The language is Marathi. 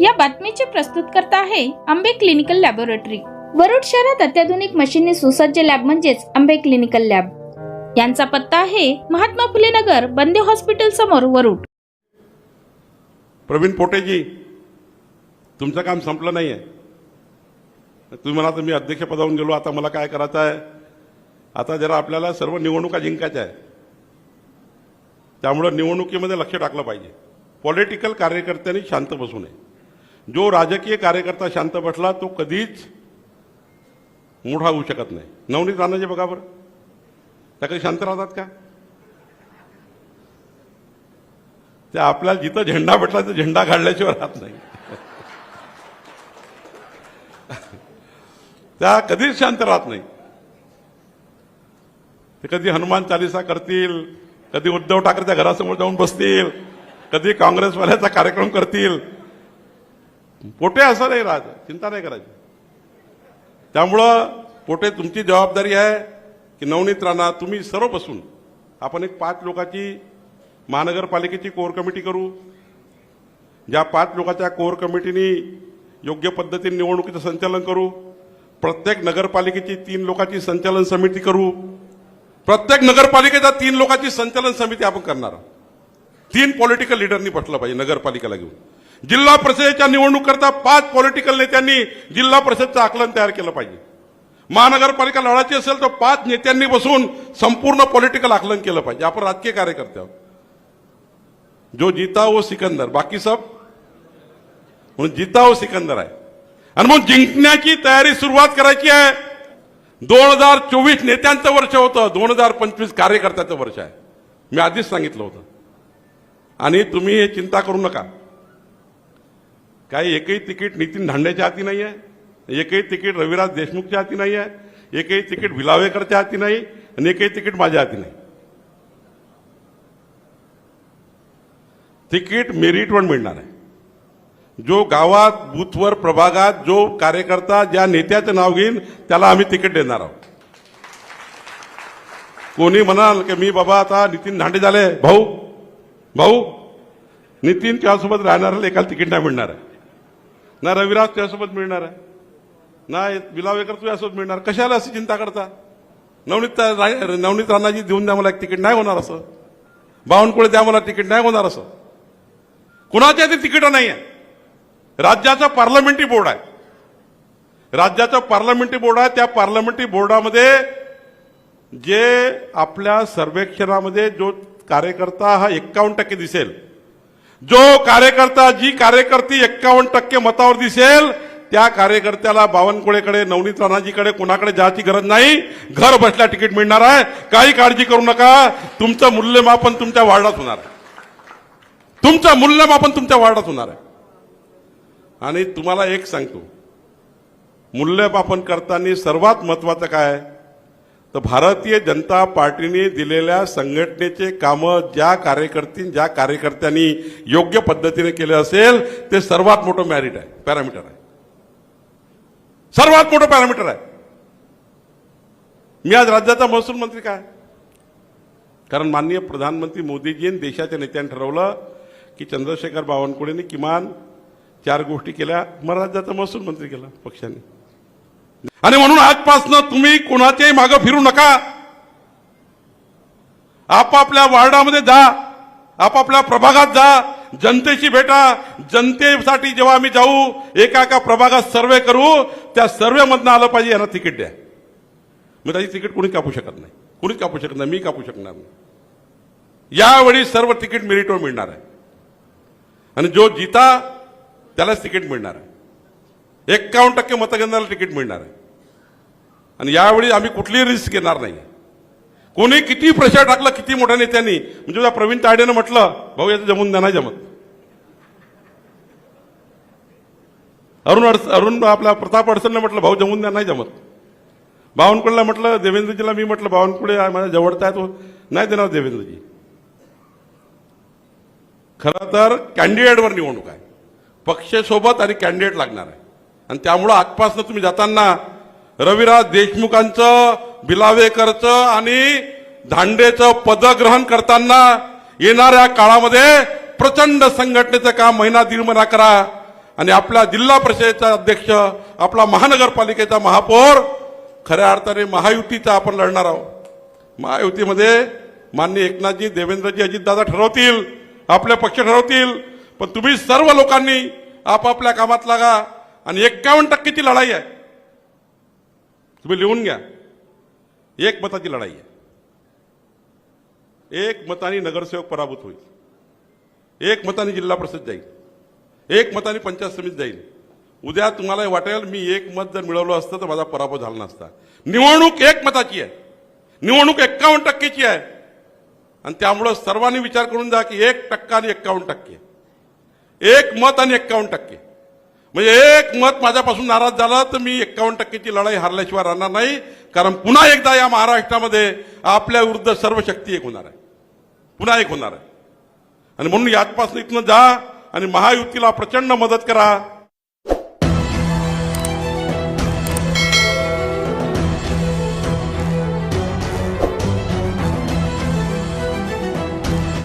या बातमीचे प्रस्तुतकर्ता आहे आंबे क्लिनिकल लॅबोरेटरी. वरुड शहरात अत्याधुनिक मशीनने सुसज्ज लॅब म्हणजेच आंबे क्लिनिकल लॅब. यांचा पत्ता आहे महात्मा फुले नगर बंदे हॉस्पिटल समोर वरुड. प्रवीण पोटेजी तुमचं काम संपलं नाही आहे तुम्ही म्हणा तर मी अध्यक्षपदावरून गेलो आता मला काय करायचं आहे? आता जरा आपल्याला सर्व निवडणुका जिंकायच्या आहे त्यामुळं निवडणुकीमध्ये लक्ष टाकलं पाहिजे. पॉलिटिकल कार्यकर्त्यांनी शांत बसू नये. जो राजकीय कार्यकर्ता शांत बसला तो कधीच मोठा होऊ शकत नाही. नवनीत राणाजी बघा बरं. त्या कधी शांत राहतात का? ते आपल्याला जिथं झेंडा भेटला तर झेंडा काढल्याशिवाय राहत नाही. त्या कधीच शांत राहत नाही. ते कधी हनुमान चालिसा करतील कधी उद्धव ठाकरेच्या घरासमोर जाऊन बसतील कधी काँग्रेसवाल्याचा कार्यक्रम करतील पोटे असं नाही राहत चिंता नाही करायची. त्यामुळं पोटे तुमची जबाबदारी आहे की नवनीत राणा तुम्ही सर्व बसून आपण एक पाच लोकांची महानगरपालिकेची कोर कमिटी करू. ज्या पाच लोकांच्या कोर कमिटीनी योग्य पद्धतीने निवडणुकीचं संचालन करू. प्रत्येक नगरपालिकेची तीन लोकांची संचालन समिती करू. प्रत्येक नगरपालिकेच्या तीन लोकांची संचालन समिती आपण करणार आहोत. तीन पॉलिटिकल लिडरनी पटलं पाहिजे नगरपालिकेला घेऊन. जिल्हा परिषदेच्या निवडणूक करता पाच पॉलिटिकल नेत्यांनी जिल्हा परिषदचं आकलन तयार केलं पाहिजे. महानगरपालिका लढायची असेल तर पाच नेत्यांनी बसून संपूर्ण पॉलिटिकल आकलन केलं पाहिजे. आपण राजकीय कार्यकर्ते आहोत. जो जिता वो सिकंदर. बाकी सब? म्हणून जिता वो सिकंदर आहे. आणि मग जिंकण्याची तयारी सुरुवात करायची आहे. दोन हजार चोवीस नेत्यांचं वर्ष होतं. दोन हजार पंचवीस कार्यकर्त्याचं वर्ष आहे. मी आधीच सांगितलं होतं. आणि तुम्ही हे चिंता करू नका. काही एकही तिकीट नितीन धांडेच्या हाती नाही आहे एकही तिकीट रविराज देशमुखच्या हाती नाही आहे एकही तिकीट भिलावेकरच्या हाती नाही आणि एकही तिकीट माझ्या हाती नाही. तिकीट मेरिटवर मिळणार आहे. जो गावात बूथवर प्रभागात जो कार्यकर्ता ज्या नेत्याचं नाव घेईन त्याला आम्ही तिकीट देणार आहोत. कोणी म्हणाल की मी बाबा आता नितीन धांडे झाले भाऊ भाऊ नितीन त्यासोबत राहणाऱ्याला एकाला तिकीट नाही मिळणार आहे. ना रविराज त्यासोबत मिळणार आहे. ना विलावेकर तुझ्यासोबत मिळणार. कशाला अशी चिंता करता? नवनीत नवनीत राणाजी देऊन द्या मला एक तिकीट. नाही होणार असं. बावनकुळे द्या मला तिकीट. नाही होणार असं. कुणाच्या ते तिकीट नाही आहे राज्याचा पार्लमेंटरी बोर्ड आहे. राज्याचा पार्लमेंटरी बोर्ड आहे. त्या पार्लमेंटरी बोर्डामध्ये जे आपल्या सर्वेक्षणामध्ये जो कार्यकर्ता हा एक्कावन्न टक्के दिसेल जो कार्यकर्ता जी कार्यकर्ती एक्कावन्न टक्के मतावर दिसेल त्या कार्यकर्त्याला बावनकुळेकडे नवनीत राणाजीकडे कोणाकडे जायची गरज नाही. घर बसल्या तिकीट मिळणार आहे. काही काळजी करू नका. तुमचं मूल्यमापन तुमच्या वार्डात होणार आहे. तुमचं मूल्यमापन तुमच्या वार्डात होणार आहे. आणि तुम्हाला एक सांगतो. मूल्यमापन करताना सर्वात महत्वाचं काय आहे? तर भारतीय जनता पार्टीने दिलेल्या संघटनेचे कामं ज्या कार्यकर्ती ज्या कार्यकर्त्यांनी योग्य पद्धतीने केले असेल ते सर्वात मोठं मॅरिट आहे पॅरामीटर आहे. सर्वात मोठं पॅरामीटर आहे. मी आज राज्याचा महसूल मंत्री काय कारण माननीय प्रधानमंत्री मोदीजींनी देशाच्या नेत्यांनी ठरवलं की चंद्रशेखर बावनकुळेंनी किमान चार गोष्टी केल्या मग राज्याचा महसूल मंत्री केला पक्षाने. आणि म्हणून आजपासनं तुम्ही कोणाच्याही मागं फिरू नका. आपापल्या वार्डामध्ये जा आपापल्या प्रभागात जा जनतेशी भेटा. जनतेसाठी जेव्हा आम्ही जाऊ एका एका प्रभागात सर्वे करू त्या सर्वेमधनं आलं पाहिजे यांना तिकीट द्या. मी त्याची तिकीट कोणी कापू शकत नाही. कोणीच कापू शकत नाही? मी कापू शकणार नाही. यावेळी सर्व तिकीट मेरिटवर मिळणार आहे. आणि जो जिता त्यालाच तिकीट मिळणार आहे. एक्कावन्न टक्के मतदानाला तिकीट मिळणार आहे. आणि यावेळी आम्ही कुठलीही रिस्क घेणार नाही. कोणी किती प्रेशर टाकलं किती मोठ्या नेत्यांनी. म्हणजे त्या प्रवीण ताडेनं म्हटलं भाऊ याचं जमून द्या नाही जमत. अरुण अडस अरुण आपला प्रताप अडसरनं म्हटलं भाऊ जमून द्या नाही जमत. बावनकुळेला म्हटलं देवेंद्रजीला मी म्हटलं बावनकुळे माझ्या जवळचा आहे तो नाही देणार देवेंद्रजी. खरं तर कॅन्डिडेटवर निवडणूक आहे. पक्षसोबत आणि कॅन्डिडेट लागणार आहे. आणि त्यामुळं आजपासून तुम्ही जाताना रविराज देशमुखांचं बिलावेकरचं आणि धांडेचं पदग्रहण करताना येणाऱ्या काळामध्ये प्रचंड संघटनेचं काम महिना दीड महिना करा. आणि आपल्या जिल्हा परिषदेचा अध्यक्ष आपला महानगरपालिकेचा महापौर खऱ्या अर्थाने महायुतीचा आपण लढणार आहोत. महायुतीमध्ये माननीय एकनाथजी देवेंद्रजी अजितदादा ठरवतील आपले पक्ष ठरवतील. पण तुम्ही सर्व लोकांनी आपापल्या कामात लागा. आणि एक्कावन्न टक्केची लढाई आहे. तुम्ही लिहून घ्या. एक मताची लढाई आहे. एक मताने नगरसेवक पराभूत होईल. एक मताने जिल्हा परिषद जाईल. एक मताने पंचायत समिती जाईल. उद्या तुम्हाला हे वाटेल मी एक मत जर मिळवलं असतं तर माझा पराभव झाला नसता. निवडणूक एक मताची आहे. निवडणूक एक्कावन्न टक्केची आहे. आणि त्यामुळं सर्वांनी विचार करून जा की एक टक्का आणि एक्कावन्न टक्के. एक मत आणि एक्कावन्न टक्के. म्हणजे एक मत माझ्यापासून नाराज झालं तर मी एक्कावन्न टक्केची लढाई हारल्याशिवाय राहणार नाही. कारण पुन्हा एकदा या महाराष्ट्रामध्ये आपल्या विरुद्ध सर्व शक्ती एक होणार आहे. पुन्हा एक होणार आहे. आणि म्हणून याचपासून इथनं जा आणि महायुतीला प्रचंड मदत करा.